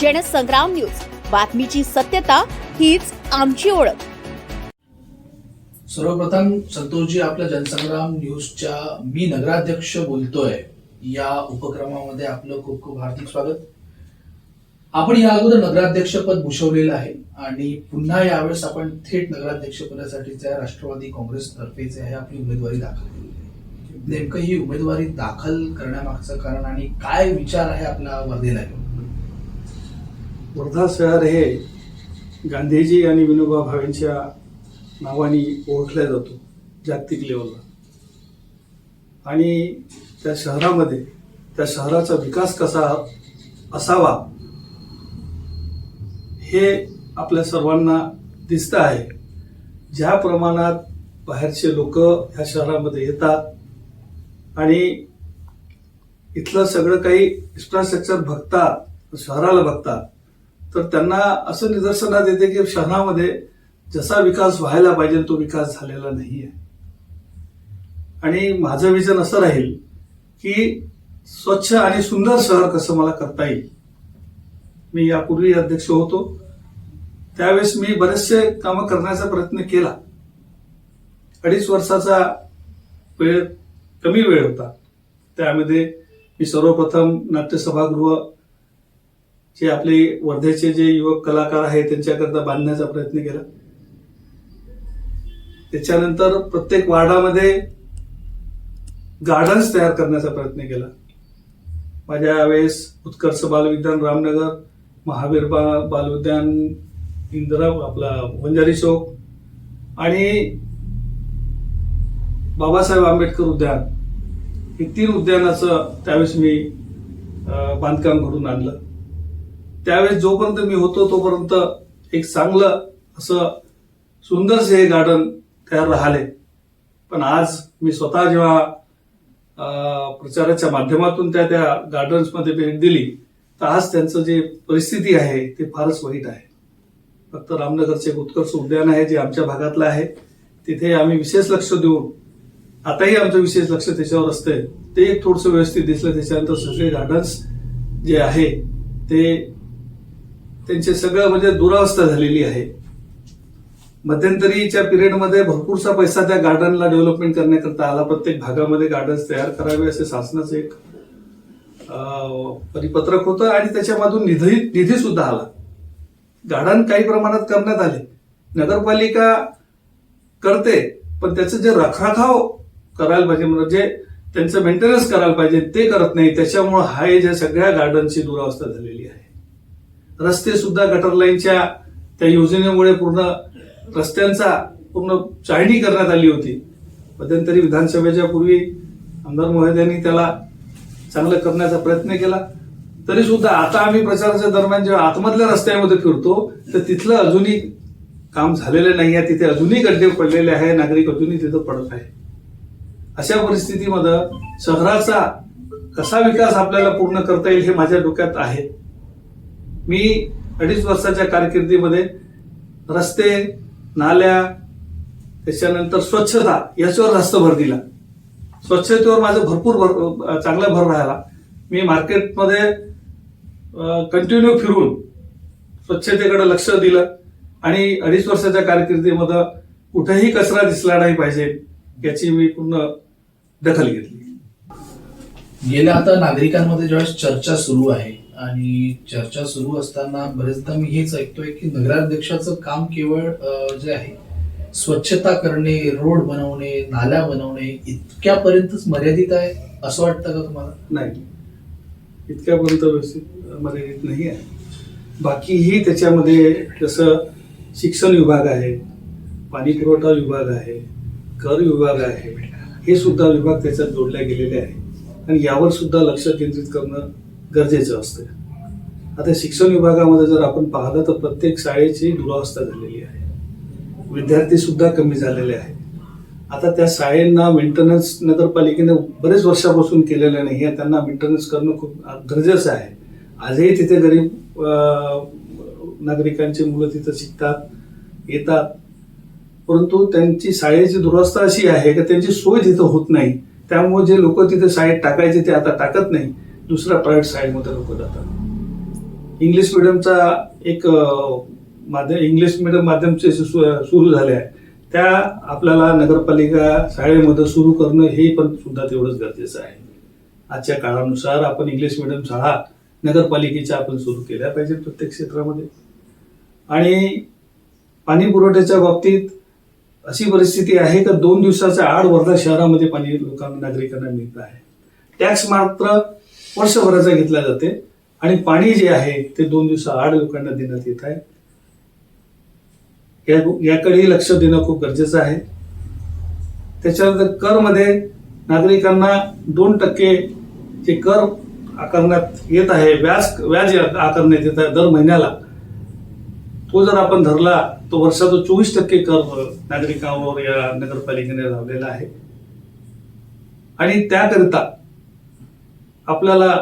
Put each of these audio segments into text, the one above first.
Jansangram news. बातमीची सत्यता हीच आमची ओळख. सर्वप्रथम संतोषजी आपल्या जनसंग्राम न्यूजच्या मी नगराध्यक्ष बोलतोय या उपक्रमामध्ये आपलं खूप खूप हार्दिक स्वागत. आपण या अगोदर नगराध्यक्षपद भूषवलेलं आहे आणि पुन्हा यावेळेस आपण थेट नगराध्यक्षपदासाठीच्या राष्ट्रवादी काँग्रेस तर्फे आहे आपली उमेदवारी दाखल केलेली नेमकं ही उमेदवारी दाखल करण्यामागचं कारण आणि काय विचार आहे आपला वर्धेला वर्धा शहर हे गांधीजी आणि विनोबा भावेंच्या नावाने ओळखल्या जातो जागतिक लेवलला आणि त्या शहरामध्ये त्या शहराचा विकास कसा असावा हे आपल्या सर्वांना दिसतं आहे. ज्या प्रमाणात बाहेरचे लोक ह्या शहरामध्ये येतात आणि इथलं सगळं काही इन्फ्रास्ट्रक्चर बघतात शहराला बघतात तर त्यांना असं निदर्शनात येते की शहरामध्ये जसा विकास व्हायला पाहिजे तो विकास झालेला नाही आहे आणि माझं विजन असं राहील की स्वच्छ आणि सुंदर शहर कसं मला करता येईल. मी यापूर्वी अध्यक्ष होतो. त्यावेळेस मी बरेचसे कामं करण्याचा प्रयत्न केला. अडीच वर्षाचा वेळ कमी वेळ होता. त्यामध्ये मी सर्वप्रथम नाट्यसभागृह जे आपले वर्धेचे जे युवक कलाकार आहेत त्यांच्याकरता बांधण्याचा प्रयत्न केला. त्याच्यानंतर प्रत्येक वार्डामध्ये गार्डन्स तयार करण्याचा प्रयत्न केला. माझ्या वेळेस उत्कर्ष बालविद्यान रामनगर महावीर बा बालउद्यान इंदिरा आपला वंजारी चौक आणि बाबासाहेब आंबेडकर उद्यान. हे तीन उद्यानाचं त्यावेळेस मी बांधकाम घडून आणलं. त्यावेळेस जोपर्यंत मी होतो तोपर्यंत एक चांगलं असं सुंदरसे हे गार्डन तयार राहिले. पण आज मी स्वतः जेव्हा प्रचाराच्या माध्यमातून त्या त्या गार्डन्समध्ये भेट दिली तर आज त्यांचं जे परिस्थिती आहे ते फारच वाईट आहे. फक्त रामनगरचे एक उत्कर्ष उद्यान आहे जे आमच्या भागातलं आहे तिथे आम्ही विशेष लक्ष देऊन आताही आमचं विशेष लक्ष त्याच्यावर असतंय. ते एक थोडंसं व्यवस्थित दिसलं त्याच्यानंतर सगळे गार्डन्स जे आहे ते त्यांचे सगळं म्हणजे दुरावस्था झालेली आहे. मध्यंतरीच्या पिरियडमध्ये भरपूरसा पैसा त्या गार्डनला डेव्हलपमेंट करण्याकरता आला. प्रत्येक भागामध्ये गार्डन्स तयार करावे असे शासनाचं एक परिपत्रक होतं आणि त्याच्यामधून निधी निधी सुद्धा आला. गार्डन काही प्रमाणात करण्यात आले. नगरपालिका करते पण त्याचं जे रखरखाव करायला पाहिजे म्हणजे त्यांचं मेंटेनन्स करायला पाहिजे ते करत नाही. त्याच्यामुळे हा ज्या सगळ्या गार्डनची दुरावस्था झालेली आहे. रस्ते सुद्धा गटर लाईनच्या त्या योजनेमुळे पूर्ण रस्त्यांचा पूर्ण चाळणी करण्यात आली होती. मध्यंतरी विधानसभेच्या पूर्वी आमदार महोदयांनी त्याला चांगलं करण्याचा प्रयत्न केला. तरी सुद्धा आता आम्ही प्रचाराच्या दरम्यान जेव्हा आतमधल्या रस्त्यामध्ये फिरतो तर तिथलं अजूनही काम झालेलं नाही आहे. तिथे अजूनही गड्डे पडलेले आहे नागरिक अजूनही तिथं पडत आहे अशा परिस्थितीमध्ये शहराचा कसा विकास आपल्याला पूर्ण करता येईल हे माझ्या डोक्यात आहे. मी अडीच वर्षाच्या कारकिर्दीमध्ये रस्ते नाल्या त्याच्यानंतर स्वच्छता याच्यावर जास्त भर दिला. स्वच्छतेवर माझं भरपूर भर चांगला भर राहिला. मी मार्केटमध्ये कंटिन्यू फिरून स्वच्छतेकडे लक्ष दिलं आणि अडीच वर्षाच्या कारकिर्दीमध्ये कुठेही कचरा दिसला नाही पाहिजे याची मी पूर्ण दखल घेतली. गेल्या आता नागरिकांमध्ये ज्यावेळेस चर्चा सुरू आहे आणि चर्चा सुरू असताना बरेचदा मी हेच ऐकतोय की नगराध्यक्षाचं काम केवळ जे आहे स्वच्छता करणे रोड बनवणे नाल्या बनवणे इतक्यापर्यंतच मर्यादित आहे असं वाटतं का तुम्हाला? नाही. इतक्यापर्यंत व्यवस्थित मर्यादित नाही आहे. बाकीही त्याच्यामध्ये जसं शिक्षण विभाग आहे पाणी पुरवठा विभाग आहे कर विभाग आहे हे सुद्धा विभाग त्याच्यात जोडले गेलेले आहे. आणि यावर सुद्धा लक्ष केंद्रित करणं गरजेचं असतं. आता शिक्षण विभागामध्ये जर आपण पाहिलं तर प्रत्येक शाळेची दुरावस्था झालेली आहे. विद्यार्थी सुद्धा कमी झालेले आहेत. आता त्या शाळेंना मेंटेनन्स नगरपालिकेने बरेच वर्षापासून केलेलं नाही आहे. त्यांना मेंटेनन्स करणं खूप गरजेचं आहे. आजही तिथे गरीब नागरिकांची मुलं तिथं शिकतात येतात. परंतु त्यांची शाळेची दुरावस्था अशी आहे की त्यांची सोय तिथं होत नाही. त्यामुळे जे लोक तिथे शाळेत टाकायचे ते आता टाकत नाही. दुसऱ्या प्रायव्हेट शाळेमध्ये लोक जातात. इंग्लिश मिडियमचा एक माध्यम इंग्लिश मिडियम माध्यमचे सु- सुरू झाले आहे त्या आपल्याला नगरपालिका शाळेमध्ये सुरू करणं हे पण सुद्धा तेवढंच गरजेचं आहे. आजच्या काळानुसार आपण इंग्लिश मिडियम शाळा नगरपालिकेच्या आपण सुरू केल्या पाहिजे प्रत्येक क्षेत्रामध्ये. आणि पाणी पुरवठ्याच्या बाबतीत अशी परिस्थिती आहे का दोन दिवसाच्या आड वर्धा शहरामध्ये पाणी लोकांना नागरिकांना मिळत आहे. टॅक्स मात्र वर्षभराचा घेतला जाते. आणि पाणी जे आहे ते दोन दिवसा आठ लोकांना देण्यात येत आहे. या याकडे लक्ष देणं खूप गरजेचं आहे. त्याच्यानंतर करमध्ये नागरिकांना दोन टक्के जे कर आकारण्यात येत आहे व्याज व्याज आकारण्यात येत आहे दर महिन्याला तो जर आपण धरला तो वर्षाचा चोवीस टक्के कर नागरिकांवर या नगरपालिकेने लावलेला आहे. आणि त्याकरिता आपल्याला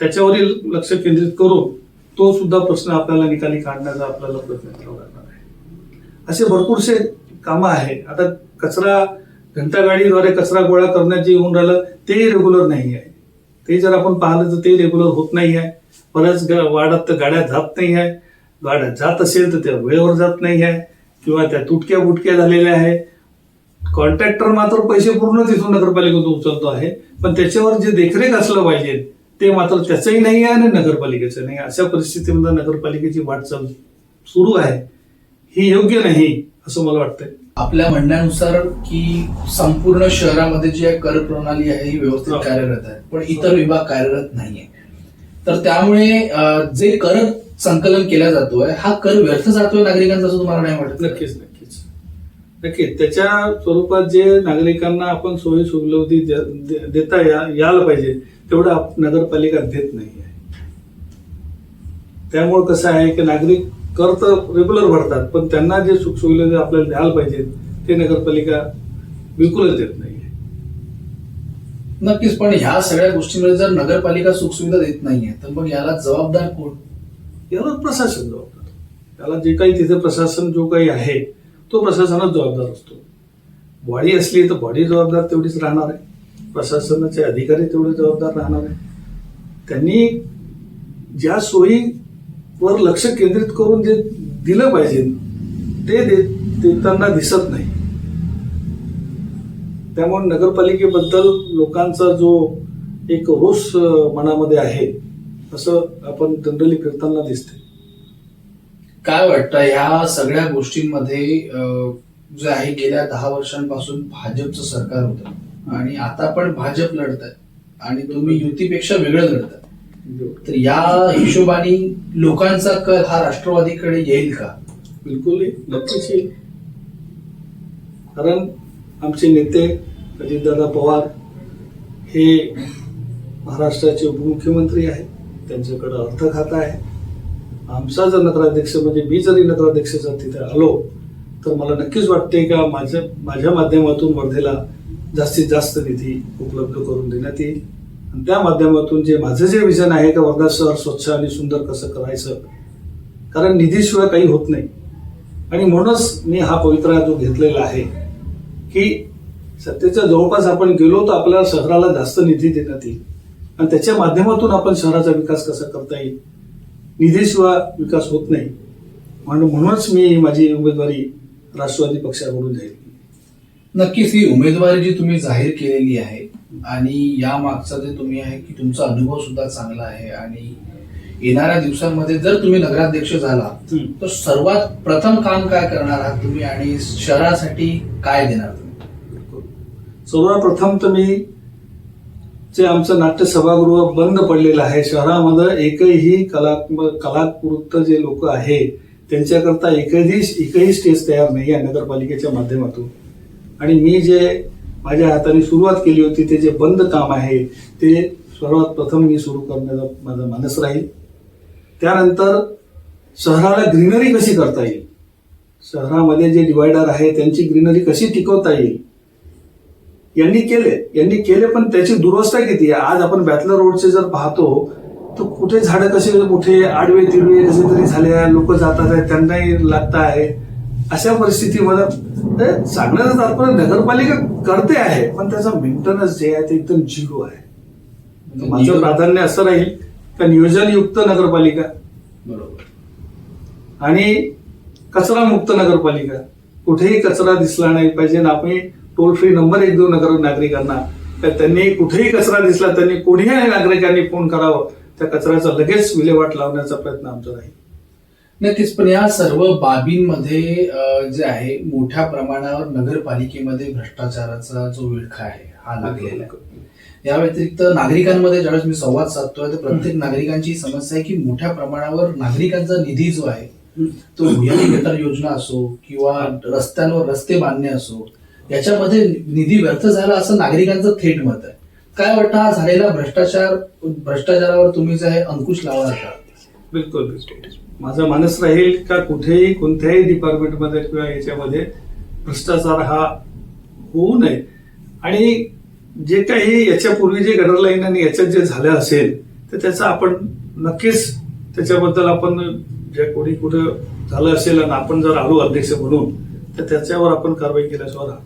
त्याच्यावरील लक्ष केंद्रित करून तो सुद्धा प्रश्न आपल्याला निकाली काढण्याचा आपल्याला प्रयत्न करावा लागणार आहे. असे भरपूरसे कामं आहे आता कचरा घंटागाडीद्वारे कचरा गोळा करण्यात जे येऊन राहिलं ते रेग्युलर नाही आहे ते जर आपण पाहिलं तर ते रेग्युलर होत नाही आहे बऱ्याच ग- वाड्यात तर गाड्या जात नाही आहे गाड्या जात असेल तर त्या वेळेवर जात नाही आहे किंवा त्या तुटक्या बुटक्या झालेल्या आहे कॉन्ट्रॅक्टर मात्र पैसे पूर्ण तिथून नगरपालिकेतून उचलतो आहे. पण त्याच्यावर जे देखरेख असलं पाहिजे ते मात्र त्याचंही नाही आहे आणि नगरपालिकेचं नाही अशा परिस्थितीमध्ये नगरपालिकेची वाटचाल सुरू आहे. ही योग्य नाही असं मला वाटतंय. आपल्या म्हणण्यानुसार की संपूर्ण शहरामध्ये जी कर प्रणाली आहे ही व्यवस्थित हो. कार्यरत आहे. पण इतर विभाग कार्यरत नाहीये. तर त्यामुळे जे कर संकलन केला जातोय हा कर व्यर्थ जातोय नागरिकांचा असं तुम्हाला नाही वाटत? नक्कीच नक्कीच नक्कीच त्याच्या स्वरूपात जे नागरिकांना आपण सोयी सुविधा दे- देता या- यायला पाहिजे तेवढं नगरपालिका देत नाही आहे. त्यामुळे कसं आहे की नागरिक कर तर रेग्युलर भरतात पण त्यांना जे सुखसुविधा आपल्याला द्यायला पाहिजे ते नगरपालिका बिलकुलच देत नाही नक्कीच पण ह्या सगळ्या गोष्टींमध्ये जर नगरपालिका सुखसुविधा देत नाहीये तर मग याला जबाबदार कोण? याला प्रशासन जबाबदार. त्याला जे काही तिथे प्रशासन जो काही आहे तो प्रशासनात जबाबदार असतो. बॉडी असली तर बॉडी जबाबदार तेवढीच राहणार आहे. प्रशासनाचे अधिकारी तेवढे जबाबदार राहणार आहे. त्यांनी ज्या सोयीवर लक्ष केंद्रित करून जे दिलं पाहिजे ते दे- देताना दिसत नाही. त्यामुळे नगरपालिकेबद्दल लोकांचा जो एक रोष मनामध्ये आहे असं आपण जनरली फिरताना दिसते काय वाटतं? ह्या सगळ्या गोष्टींमध्ये जे आहे गेल्या दहा वर्षांपासून भाजपचं सरकार होतं. आणि आता पण भाजप लढत आहे आणि तुम्ही युतीपेक्षा वेगळं लढताय. तर या हिशोबाने लोकांचा कल हा राष्ट्रवादीकडे येईल का? बिलकुल नक्कीच येईल. कारण आमचे नेते अजितदादा पवार हे महाराष्ट्राचे उपमुख्यमंत्री आहेत. त्यांच्याकडे अर्थ खाता आहे. आमचा जर नगराध्यक्ष म्हणजे मी जरी नगराध्यक्ष जर तिथे आलो तर मला नक्कीच वाटते का माझ्या माझ्या माध्यमातून वर्धेला जास्तीत जास्त निधी उपलब्ध करून देण्यात येईल. आणि त्या माध्यमातून जे माझं जे विजन आहे का वर्धा शहर स्वच्छ आणि सुंदर कसं करायचं कारण निधीशिवाय काही होत नाही. आणि म्हणूनच मी हा पवित्रा जो घेतलेला आहे की सत्तेच्या जवळपास आपण गेलो तर आपल्याला शहराला जास्त निधी देण्यात येईल. आणि त्याच्या माध्यमातून आपण शहराचा विकास कसा करता येईल निधीशिवाय विकास होत नाही. म्हणून म्हणूनच मी माझी उमेदवारी राष्ट्रवादी पक्षाकडून जाहीर केली. नक्कीच ही उमेदवारी जी तुम्ही जाहीर केलेली आहे आणि या मागचा जे तुम्ही आहे की तुमचा अनुभव सुद्धा चांगला आहे आणि येणाऱ्या दिवसांमध्ये जर तुम्ही नगराध्यक्ष झाला. तर सर्वात प्रथम काम काय करणार आहात तुम्ही आणि शहरासाठी काय देणार तुम्ही? सर्वप्रथम तर मी जे आमचं नाट्य सभागृह बंद पडलेलं आहे शहरामध्ये एकही कलात्मक कलाकृत जे लोक आहे त्यांच्याकरता एकही एकही स्टेज तयार नाही आहे नगरपालिकेच्या माध्यमातून. आणि मी जे माझ्या हाताने सुरुवात केली होती ते जे बंद काम आहे ते सर्वात प्रथम मी सुरू करण्याचा माझा मानस राहील. त्यानंतर शहराला ग्रीनरी कशी करता येईल? शहरामध्ये जे डिवायडर आहे त्यांची ग्रीनरी कशी टिकवता येईल? यांनी केले. यांनी केले पण त्याची दुरवस्था किती? आहे आज आपण बॅतलर रोडचे जर पाहतो तर कुठे झाडं कसे मोठे आडवे तिडवे कसे तरी झाले लोक जातात त्यांनाही लागत आहे. अशा परिस्थितीमध्ये सांगण्याचं तात्पर्य नगरपालिका करते आहे पण त्याचा मेंटेनन्स जे आहे ते एकदम झिरो आहे. माझं प्राधान्य असं राहील का नियोजनयुक्त नगरपालिका? बरोबर. आणि कचरा मुक्त नगरपालिका? कुठेही कचरा दिसला नाही पाहिजे आणि आपण टोल फ्री नंबर एक देऊ नगर नागरिकांना. तर त्यांनी कुठेही कचरा दिसला त्यांनी कोणीही नागरिकांनी फोन करावं. त्या कचऱ्याचा लगेच विल्हेवाट लावण्याचा प्रयत्न आमचा राहील नक्कीच पण या सर्व बाबींमध्ये जे आहे मोठ्या प्रमाणावर नगरपालिकेमध्ये भ्रष्टाचाराचा जो विळखा आहे हा लागलेला आहे. या व्यतिरिक्त नागरिकांमध्ये ज्यावेळेस मी संवाद साधतोय तर प्रत्येक नागरिकांची समस्या आहे की मोठ्या प्रमाणावर नागरिकांचा निधी जो आहे तो भुयारी गटर योजना असो किंवा रस्त्यांवर रस्ते बांधणे असो याच्यामध्ये निधी व्यर्थ झाला असं नागरिकांचं थेट मत आहे. काय वाटतं? हा झालेला भ्रष्टाचार भ्रष्टाचारावर तुम्ही जे आहे अंकुश लावा का? बिलकुल माझं मानस राहील का कुठेही कोणत्याही डिपार्टमेंटमध्ये किंवा याच्यामध्ये भ्रष्टाचार हा होऊ नये. आणि जे काही याच्यापूर्वी जे गटर लाईन आणि याच्यात जे झालं असेल तर त्याचा आपण नक्कीच त्याच्याबद्दल आपण जे कोणी कुठं झालं असेल आणि आपण जर आलो अध्यक्ष म्हणून तर त्याच्यावर आपण कारवाई केल्याशिवाय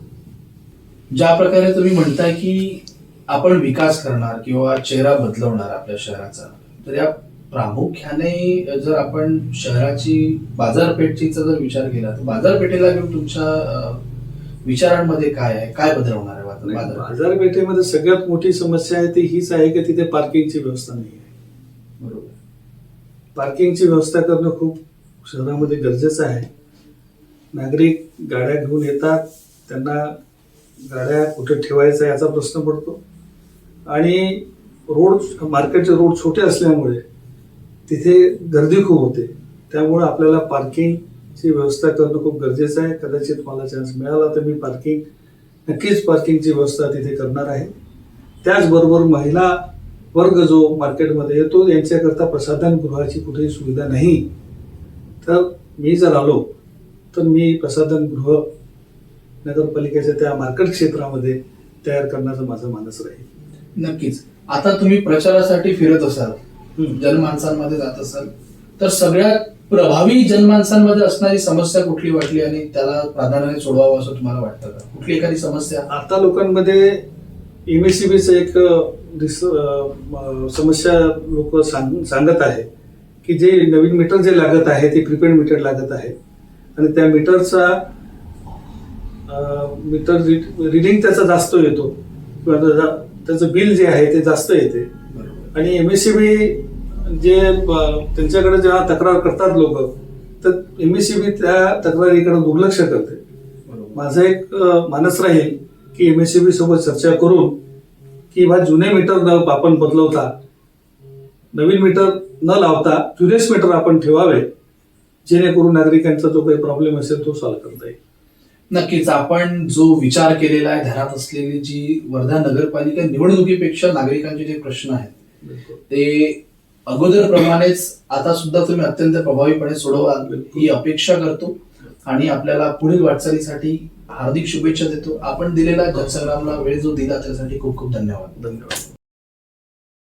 ज्या प्रकारे तुम्ही म्हणताय की आपण विकास करणार किंवा चेहरा बदलवणार आपल्या शहराचा तर या प्रामुख्याने जर आपण शहराची बाजारपेठेचा जर विचार केला तर बाजारपेठेला घेऊन तुमच्या विचारांमध्ये काय आहे? काय बदल होणार आहे? बाजारपेठेमध्ये सगळ्यात मोठी समस्या आहे ती हीच आहे की तिथे पार्किंगची व्यवस्था नाही आहे. बरोबर. पार्किंगची व्यवस्था करणं खूप शहरामध्ये गरजेचं आहे. नागरिक गाड्या घेऊन येतात त्यांना गाड्या कुठे ठेवायचा याचा प्रश्न पडतो. आणि रोड मार्केटचे रोड छोटे असल्यामुळे तिथे गर्दी खूप होते. त्यामुळे आपल्याला पार्किंगची व्यवस्था करणं खूप गरजेचं आहे. कदाचित मला चान्स मिळाला तर मी पार्किंग नक्कीच पार्किंगची व्यवस्था तिथे करणार आहे. त्याचबरोबर महिला वर्ग जो मार्केटमध्ये येतो यांच्याकरता प्रसाधन गृहाची कुठेही सुविधा नाही. तर मी जर आलो तर मी प्रसाधन गृह नगरपालिकेच्या त्या मार्केट क्षेत्रामध्ये तयार करण्याचा माझा मानस राहील. नक्कीच. आता तुम्ही प्रचारासाठी फिरत असाल. जनमानसांमध्ये जात असाल तर सगळ्यात प्रभावी जनमानसांमध्ये असणारी समस्या कुठली वाटली आणि त्याला प्राधान्याने सोडवावं असं तुम्हाला वाटतं का? कुठली एखादी समस्या? आता लोकांमध्ये एमएससीबीचं एक समस्या लोक सांग सांगत आहे की जे नवीन मीटर जे लागत आहे ते प्रीपेड मीटर लागत आहे. आणि त्या मीटरचा मीटर रिडिंग त्याचा जास्त येतो. किंवा त्याचा- बिल जे आहे ते जास्त येते. आणि एमएससीबी जे अ, त्यांच्याकडे जेव्हा तक्रार करतात लोक तर एमएससीबी त्या तक्रारीकडे दुर्लक्ष करते. माझा एक मानस राहील की एमएससीबी सोबत चर्चा करून की बा जुने मीटर न आपण बदलवता नवीन मीटर न लावता जुनेच मीटर आपण ठेवावे जेणेकरून नागरिकांचा जो काही प्रॉब्लेम असेल तो सॉल्व्ह करता येईल. नक्कीच. आपण जो विचार केलेला आहे घरात असलेली जी वर्धा नगरपालिका निवडणुकीपेक्षा नागरिकांचे जे प्रश्न आहेत ते अगोदर प्रमाणेच आता सुद्धा तुम्ही अत्यंत प्रभावीपणे सोडवाल ही अपेक्षा करतो आणि आपल्याला पुढील वाटचालीसाठी हार्दिक शुभेच्छा देतो. आपण दिलेला जनसंग्रामला वेळ जो दिला त्यासाठी खूप खूप धन्यवाद. धन्यवाद.